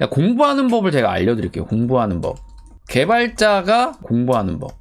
야, 공부하는 법을 제가 알려드릴게요. 공부하는 법. 개발자가 공부하는 법.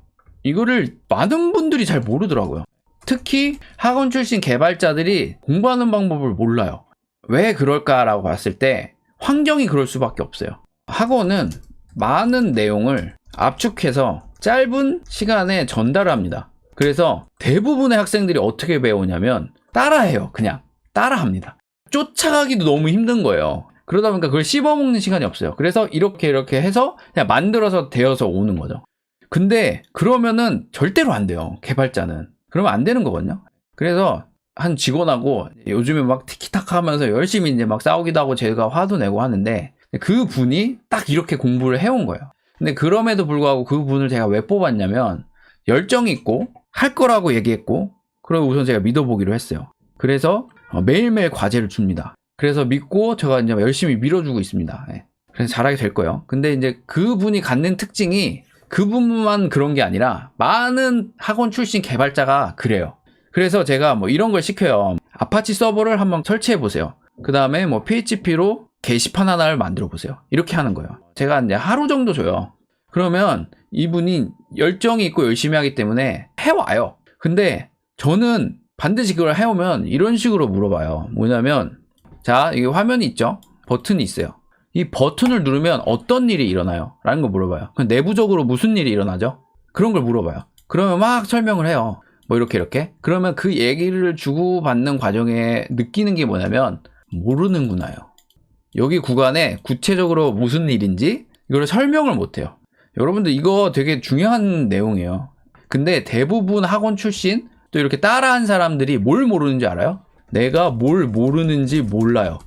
이거를 많은 분들이 잘 모르더라고요. 특히 학원 출신 개발자들이 공부하는 방법을 몰라요. 왜 그럴까라고 봤을 때 환경이 그럴 수밖에 없어요. 학원은 많은 내용을 압축해서 짧은 시간에 전달합니다. 그래서 대부분의 학생들이 어떻게 배우냐면 따라해요. 그냥 따라합니다. 쫓아가기도 너무 힘든 거예요. 그러다 보니까 그걸 씹어먹는 시간이 없어요. 그래서 이렇게 이렇게 해서 그냥 만들어서 되어서 오는 거죠. 근데 그러면은 절대로 안 돼요. 개발자는. 그러면 안 되는 거거든요. 그래서 한 직원하고 요즘에 막 티키타카 하면서 열심히 이제 막 싸우기도 하고 제가 화도 내고 하는데 그 분이 딱 이렇게 공부를 해온 거예요. 근데 그럼에도 불구하고 그 분을 제가 왜 뽑았냐면 열정이 있고 할 거라고 얘기했고 그리고 우선 제가 믿어보기로 했어요. 그래서 어, 매일매일 과제를 줍니다. 그래서 믿고 제가 이제 열심히 밀어주고 있습니다. 예. 그래서 잘하게 될 거예요. 근데 이제 그분이 갖는 특징이 그분만 그런 게 아니라 많은 학원 출신 개발자가 그래요. 그래서 제가 뭐 이런 걸 시켜요. 아파치 서버를 한번 설치해 보세요. 그 다음에 뭐 PHP로 게시판 하나를 만들어 보세요. 이렇게 하는 거예요. 제가 이제 하루 정도 줘요. 그러면 이분이 열정이 있고 열심히 하기 때문에 해와요. 근데 저는 반드시 그걸 해오면 이런 식으로 물어봐요. 뭐냐면, 자, 이게 화면이 있죠? 버튼이 있어요. 이 버튼을 누르면 어떤 일이 일어나요? 라는 걸 물어봐요. 그럼 내부적으로 무슨 일이 일어나죠? 그런 걸 물어봐요. 그러면 막 설명을 해요. 뭐 이렇게 이렇게. 그러면 그 얘기를 주고받는 과정에 느끼는 게 뭐냐면 모르는구나요. 여기 구간에 구체적으로 무슨 일인지 이걸 설명을 못 해요. 여러분들 이거 되게 중요한 내용이에요. 근데 대부분 학원 출신 또 이렇게 따라한 사람들이 뭘 모르는지 알아요? 내가 뭘 모르는지 몰라요.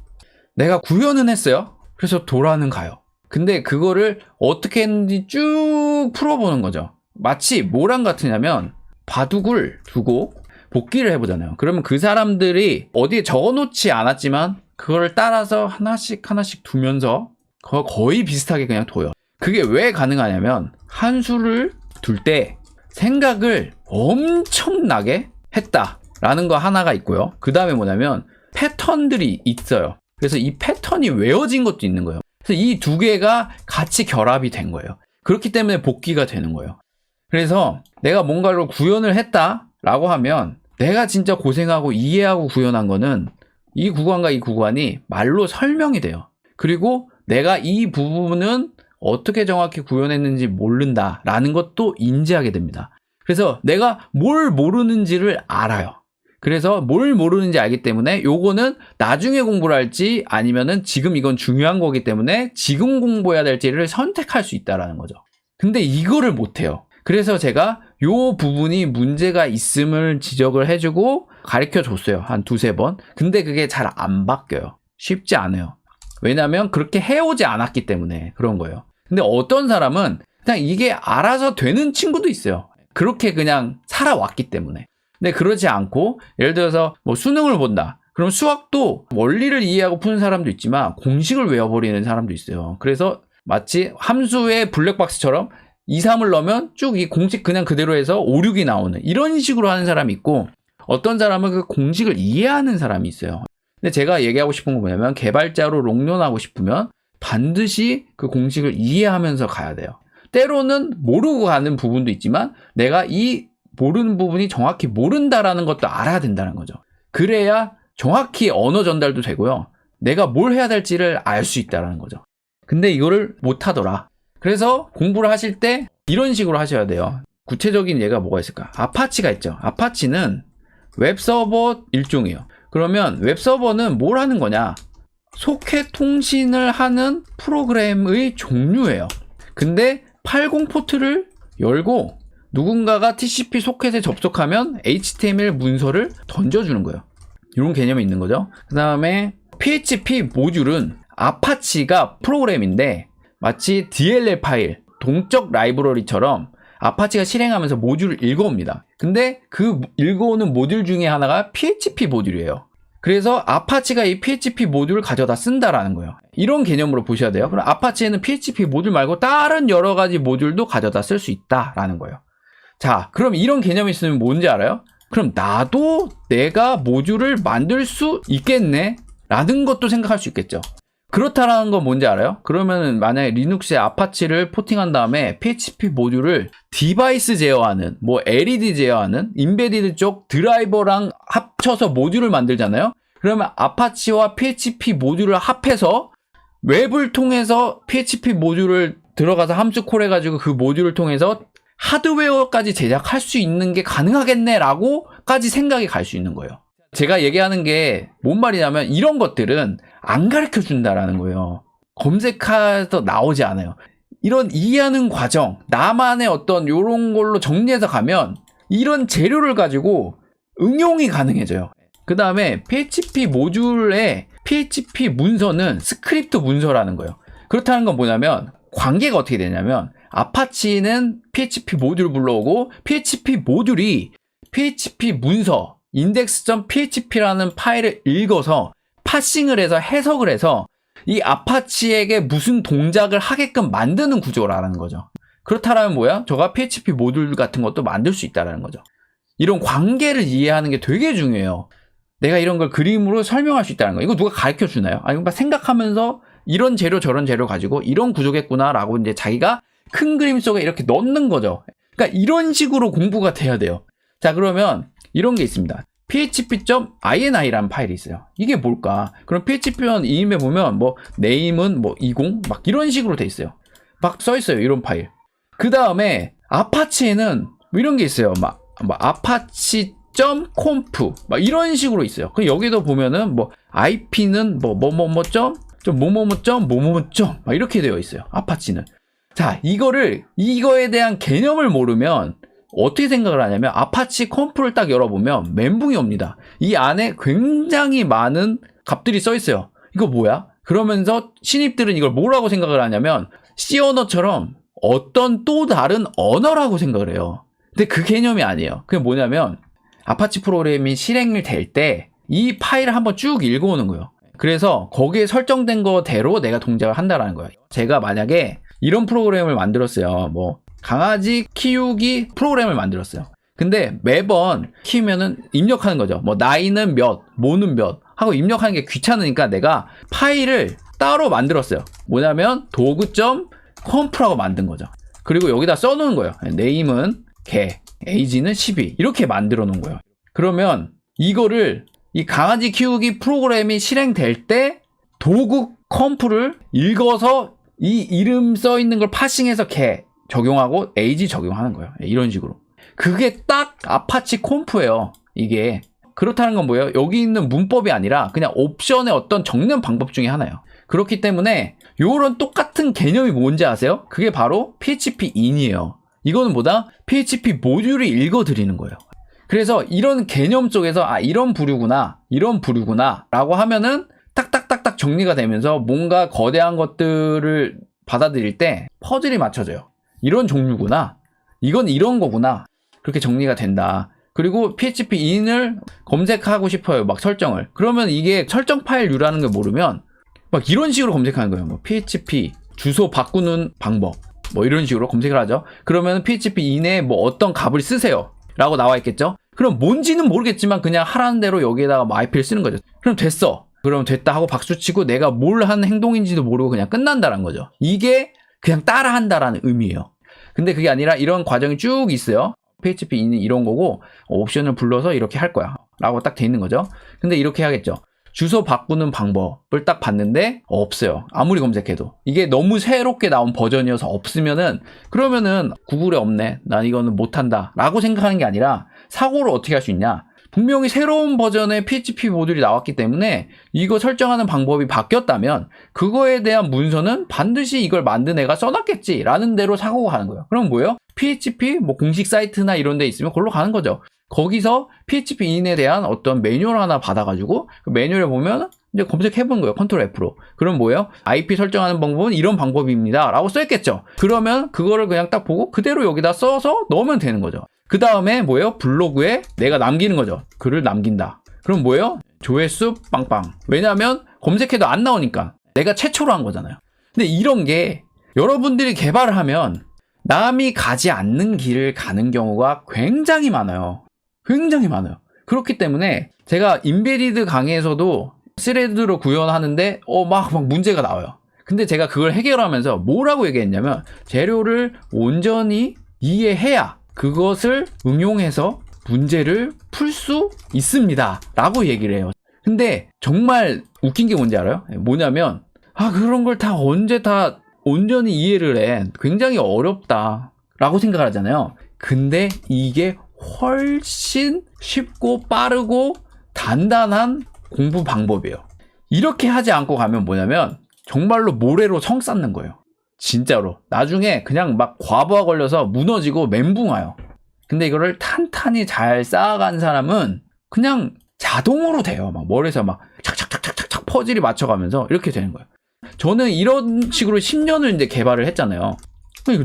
내가 구현은 했어요. 그래서 도라는 가요. 근데 그거를 어떻게 했는지 쭉 풀어보는 거죠. 마치 뭐랑 같으냐면 바둑을 두고 복기를 해보잖아요. 그러면 그 사람들이 어디에 적어놓지 않았지만 그걸 따라서 하나씩 하나씩 두면서 거- 거의 비슷하게 그냥 둬요. 그게 왜 가능하냐면 한 수를 둘 때 생각을 엄청나게 했다 라는 거 하나가 있고요. 그 다음에 뭐냐면 패턴들이 있어요. 그래서 이 패턴이 외워진 것도 있는 거예요. 그래서 이 두 개가 같이 결합이 된 거예요. 그렇기 때문에 복귀가 되는 거예요. 그래서 내가 뭔가를 구현을 했다라고 하면 내가 진짜 고생하고 이해하고 구현한 거는 이 구간과 이 구간이 말로 설명이 돼요. 그리고 내가 이 부분은 어떻게 정확히 구현했는지 모른다라는 것도 인지하게 됩니다. 그래서 내가 뭘 모르는지를 알아요. 그래서 뭘 모르는지 알기 때문에 요거는 나중에 공부를 할지 아니면은 지금 이건 중요한 거기 때문에 지금 공부해야 될지를 선택할 수 있다라는 거죠. 근데 이거를 못 해요. 그래서 제가 요 부분이 문제가 있음을 지적을 해주고 가르쳐 줬어요. 한 두세 번. 근데 그게 잘 안 바뀌어요. 쉽지 않아요. 왜냐면 그렇게 해오지 않았기 때문에 그런 거예요. 근데 어떤 사람은 그냥 이게 알아서 되는 친구도 있어요. 그렇게 그냥 살아왔기 때문에. 근데 그러지 않고 예를 들어서 뭐 수능을 본다. 그럼 수학도 원리를 이해하고 푸는 사람도 있지만 공식을 외워버리는 사람도 있어요. 그래서 마치 함수의 블랙박스처럼 2, 3을 넣으면 쭉 이 공식 그냥 그대로 해서 5, 6이 나오는 이런 식으로 하는 사람이 있고 어떤 사람은 그 공식을 이해하는 사람이 있어요. 근데 제가 얘기하고 싶은 건 뭐냐면 개발자로 롱런하고 싶으면 반드시 그 공식을 이해하면서 가야 돼요. 때로는 모르고 가는 부분도 있지만 내가 이 모르는 부분이 정확히 모른다라는 것도 알아야 된다는 거죠. 그래야 정확히 언어 전달도 되고요. 내가 뭘 해야 될지를 알 수 있다라는 거죠. 근데 이거를 못 하더라. 그래서 공부를 하실 때 이런 식으로 하셔야 돼요. 구체적인 예가 뭐가 있을까? 아파치가 있죠. 아파치는 웹서버 일종이에요. 그러면 웹서버는 뭘 하는 거냐? 소켓 통신을 하는 프로그램의 종류예요. 근데 80 포트를 열고 누군가가 TCP 소켓에 접속하면 HTML 문서를 던져주는 거예요. 이런 개념이 있는 거죠. 그 다음에 PHP 모듈은 아파치가 프로그램인데 마치 DLL 파일, 동적 라이브러리처럼 아파치가 실행하면서 모듈을 읽어옵니다. 근데 그 읽어오는 모듈 중에 하나가 PHP 모듈이에요. 그래서 아파치가 이 PHP 모듈을 가져다 쓴다라는 거예요. 이런 개념으로 보셔야 돼요. 그럼 아파치에는 PHP 모듈 말고 다른 여러 가지 모듈도 가져다 쓸 수 있다라는 거예요. 자, 그럼 이런 개념이 있으면 뭔지 알아요? 그럼 나도 내가 모듈을 만들 수 있겠네? 라는 것도 생각할 수 있겠죠. 그렇다라는 건 뭔지 알아요? 그러면은 만약에 리눅스에 아파치를 포팅한 다음에 PHP 모듈을 디바이스 제어하는 뭐 LED 제어하는 인베디드 쪽 드라이버랑 합쳐서 모듈을 만들잖아요. 그러면 아파치와 PHP 모듈을 합해서 웹을 통해서 PHP 모듈을 들어가서 함수 콜 해가지고 그 모듈을 통해서 하드웨어까지 제작할 수 있는 게 가능하겠네라고까지 생각이 갈 수 있는 거예요. 제가 얘기하는 게 뭔 말이냐면 이런 것들은 안 가르쳐 준다라는 거예요. 검색해서 나오지 않아요. 이런 이해하는 과정, 나만의 어떤 요런 걸로 정리해서 가면 이런 재료를 가지고 응용이 가능해져요. 그 다음에 PHP 모듈의 PHP 문서는 스크립트 문서라는 거예요. 그렇다는 건 뭐냐면 관계가 어떻게 되냐면 아파치는 PHP 모듈 불러오고 PHP 모듈이 PHP 문서 index.php라는 파일을 읽어서 파싱을 해서 해석을 해서 이 아파치에게 무슨 동작을 하게끔 만드는 구조라는 거죠. 그렇다면 뭐야? 저가 PHP 모듈 같은 것도 만들 수 있다라는 거죠. 이런 관계를 이해하는 게 되게 중요해요. 내가 이런 걸 그림으로 설명할 수 있다는 거. 이거 누가 가르쳐 주나요? 아니, 막 생각하면서 이런 재료 저런 재료 가지고 이런 구조겠구나라고 이제 자기가 큰 그림 속에 이렇게 넣는 거죠. 그러니까 이런 식으로 공부가 돼야 돼요. 자, 그러면 이런 게 있습니다. php.ini라는 파일이 있어요. 이게 뭘까? 그럼 php 이임에 보면 뭐 네임은 뭐 20 막 이런 식으로 돼 있어요. 막 써 있어요. 이런 파일. 그 다음에 아파치에는 뭐 이런 게 있어요. 막, 막 아파치 .conf 막 이런 식으로 있어요. 그 여기도 보면은 뭐 IP는 뭐 뭐뭐뭐 점, 좀 뭐뭐뭐 점, 뭐뭐뭐 점, 막 이렇게 되어 있어요. 아파치는. 자, 이거를 이거에 대한 개념을 모르면 어떻게 생각을 하냐면 아파치 컴프를 딱 열어보면 멘붕이 옵니다. 이 안에 굉장히 많은 값들이 써 있어요. 이거 뭐야? 그러면서 신입들은 이걸 뭐라고 생각을 하냐면 C 언어처럼 어떤 또 다른 언어라고 생각을 해요. 근데 그 개념이 아니에요. 그게 뭐냐면 아파치 프로그램이 실행이 될 때 이 파일을 한번 쭉 읽어오는 거예요. 그래서 거기에 설정된 거대로 내가 동작을 한다라는 거예요. 제가 만약에 이런 프로그램을 만들었어요. 뭐 강아지 키우기 프로그램을 만들었어요. 근데 매번 키우면은 입력하는 거죠. 뭐 나이는 몇, 뭐는 몇 하고 입력하는 게 귀찮으니까 내가 파일을 따로 만들었어요. 뭐냐면 도구.conf라고 만든 거죠. 그리고 여기다 써놓은 거예요. 네임은 개, 에이지는 12 이렇게 만들어 놓은 거예요. 그러면 이거를 이 강아지 키우기 프로그램이 실행될 때 도구 컴프를 읽어서 이 이름 써 있는 걸 파싱해서 개 적용하고 에이지 적용하는 거예요. 이런 식으로. 그게 딱 아파치 콤프예요. 이게 그렇다는 건 뭐예요? 여기 있는 문법이 아니라 그냥 옵션의 어떤 적는 방법 중에 하나예요. 그렇기 때문에 요런 똑같은 개념이 뭔지 아세요? 그게 바로 PHP in이에요. 이거는 뭐다? PHP 모듈이 읽어드리는 거예요. 그래서 이런 개념 쪽에서 아 이런 부류구나 이런 부류구나 라고 하면은 정리가 되면서 뭔가 거대한 것들을 받아들일 때 퍼즐이 맞춰져요. 이런 종류구나. 이건 이런 거구나. 그렇게 정리가 된다. 그리고 PHP in을 검색하고 싶어요. 막 설정을. 그러면 이게 설정 파일류라는 걸 모르면 막 이런 식으로 검색하는 거예요. 뭐 PHP 주소 바꾸는 방법. 뭐 이런 식으로 검색을 하죠. 그러면 PHP in에 뭐 어떤 값을 쓰세요. 라고 나와 있겠죠? 그럼 뭔지는 모르겠지만 그냥 하라는 대로 여기에다가 뭐 IP를 쓰는 거죠. 그럼 됐어. 그럼 됐다 하고 박수 치고 내가 뭘 한 행동인지도 모르고 그냥 끝난다는 거죠. 이게 그냥 따라 한다라는 의미예요. 근데 그게 아니라 이런 과정이 쭉 있어요. PHP in은 이런 거고 옵션을 불러서 이렇게 할 거야. 라고 딱 돼 있는 거죠. 근데 이렇게 해야겠죠. 주소 바꾸는 방법을 딱 봤는데 없어요. 아무리 검색해도. 이게 너무 새롭게 나온 버전이어서 없으면은 그러면은 구글에 없네. 난 이거는 못한다. 라고 생각하는 게 아니라 사고를 어떻게 할 수 있냐. 분명히 새로운 버전의 PHP 모듈이 나왔기 때문에 이거 설정하는 방법이 바뀌었다면 그거에 대한 문서는 반드시 이걸 만든 애가 써놨겠지 라는 대로 사고가 가는 거예요. 그럼 뭐예요? PHP 뭐 공식 사이트나 이런 데 있으면 그걸로 가는 거죠. 거기서 PHP in에 대한 어떤 매뉴얼 하나 받아가지고 그 매뉴얼에 보면 이제 검색해보는 거예요. 컨트롤 F로. 그럼 뭐예요? IP 설정하는 방법은 이런 방법입니다. 라고 써있겠죠. 그러면 그거를 그냥 딱 보고 그대로 여기다 써서 넣으면 되는 거죠. 그 다음에 뭐예요? 블로그에 내가 남기는 거죠. 글을 남긴다. 그럼 뭐예요? 조회수 빵빵. 왜냐하면 검색해도 안 나오니까. 내가 최초로 한 거잖아요. 근데 이런 게 여러분들이 개발을 하면 남이 가지 않는 길을 가는 경우가 굉장히 많아요. 굉장히 많아요. 그렇기 때문에 제가 인베리드 강의에서도 스레드로 구현하는데 어막 막 문제가 나와요. 근데 제가 그걸 해결하면서 뭐라고 얘기했냐면 재료를 온전히 이해해야 그것을 응용해서 문제를 풀 수 있습니다. 라고 얘기를 해요. 근데 정말 웃긴 게 뭔지 알아요? 뭐냐면 아 그런 걸 다 언제 다 온전히 이해를 해. 굉장히 어렵다. 라고 생각을 하잖아요. 근데 이게 훨씬 쉽고 빠르고 단단한 공부 방법이에요. 이렇게 하지 않고 가면 뭐냐면 정말로 모래로 성 쌓는 거예요. 진짜로. 나중에 그냥 막 과부하 걸려서 무너지고 멘붕 와요. 근데 이거를 탄탄히 잘 쌓아간 사람은 그냥 자동으로 돼요. 막 머리에서 막 착착착착착착 퍼즐이 맞춰가면서 이렇게 되는 거예요. 저는 이런 식으로 10년을 이제 개발을 했잖아요.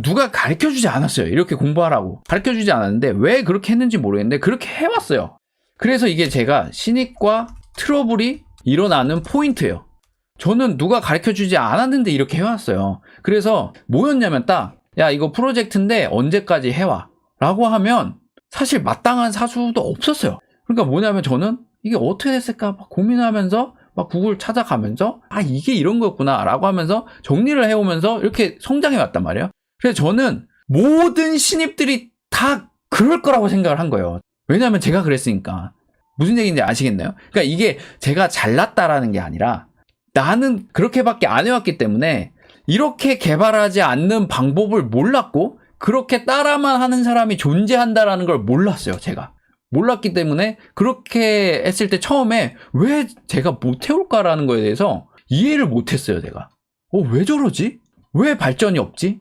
누가 가르쳐 주지 않았어요. 이렇게 공부하라고. 가르쳐 주지 않았는데 왜 그렇게 했는지 모르겠는데 그렇게 해왔어요. 그래서 이게 제가 신입과 트러블이 일어나는 포인트예요. 저는 누가 가르쳐 주지 않았는데 이렇게 해왔어요. 그래서 뭐였냐면 딱, 야, 이거 프로젝트인데 언제까지 해와. 라고 하면 사실 마땅한 사수도 없었어요. 그러니까 뭐냐면 저는 이게 어떻게 됐을까 막 고민하면서 막 구글 찾아가면서 아, 이게 이런 거였구나. 라고 하면서 정리를 해오면서 이렇게 성장해 왔단 말이에요. 그래서 저는 모든 신입들이 다 그럴 거라고 생각을 한 거예요. 왜냐하면 제가 그랬으니까. 무슨 얘기인지 아시겠나요? 그러니까 이게 제가 잘났다라는 게 아니라 나는 그렇게밖에 안 해왔기 때문에 이렇게 개발하지 않는 방법을 몰랐고 그렇게 따라만 하는 사람이 존재한다라는 걸 몰랐어요, 제가. 몰랐기 때문에 그렇게 했을 때 처음에 왜 제가 못 해올까라는 거에 대해서 이해를 못 했어요, 제가. 어, 왜 저러지? 왜 발전이 없지?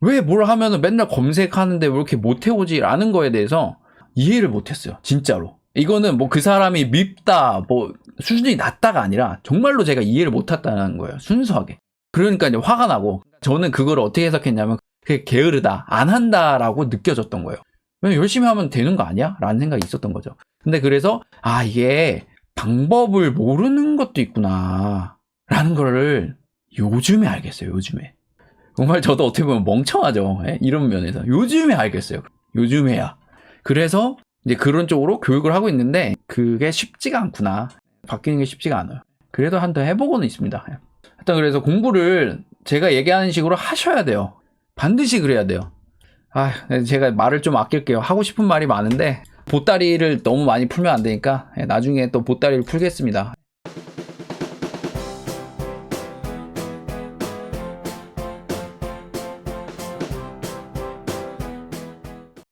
왜 뭘 하면은 맨날 검색하는데 왜 이렇게 못 해오지? 라는 거에 대해서 이해를 못 했어요, 진짜로. 이거는 뭐 그 사람이 밉다, 뭐 수준이 낮다가 아니라 정말로 제가 이해를 못 했다는 거예요, 순수하게. 그러니까 이제 화가 나고 저는 그걸 어떻게 해석했냐면 그게 게으르다, 안 한다라고 느껴졌던 거예요. 왜 열심히 하면 되는 거 아니야? 라는 생각이 있었던 거죠. 근데 그래서 아 이게 방법을 모르는 것도 있구나 라는 거를 요즘에 알겠어요. 요즘에 정말 저도 어떻게 보면 멍청하죠. 예? 이런 면에서 요즘에 알겠어요. 요즘에야. 그래서 이제 그런 쪽으로 교육을 하고 있는데 그게 쉽지가 않구나. 바뀌는 게 쉽지가 않아요. 그래도 한 번 해보고는 있습니다. 예. 하여튼 그래서 공부를 제가 얘기하는 식으로 하셔야 돼요. 반드시 그래야 돼요. 아, 제가 말을 좀 아낄게요. 하고 싶은 말이 많은데 보따리를 너무 많이 풀면 안 되니까 나중에 또 보따리를 풀겠습니다.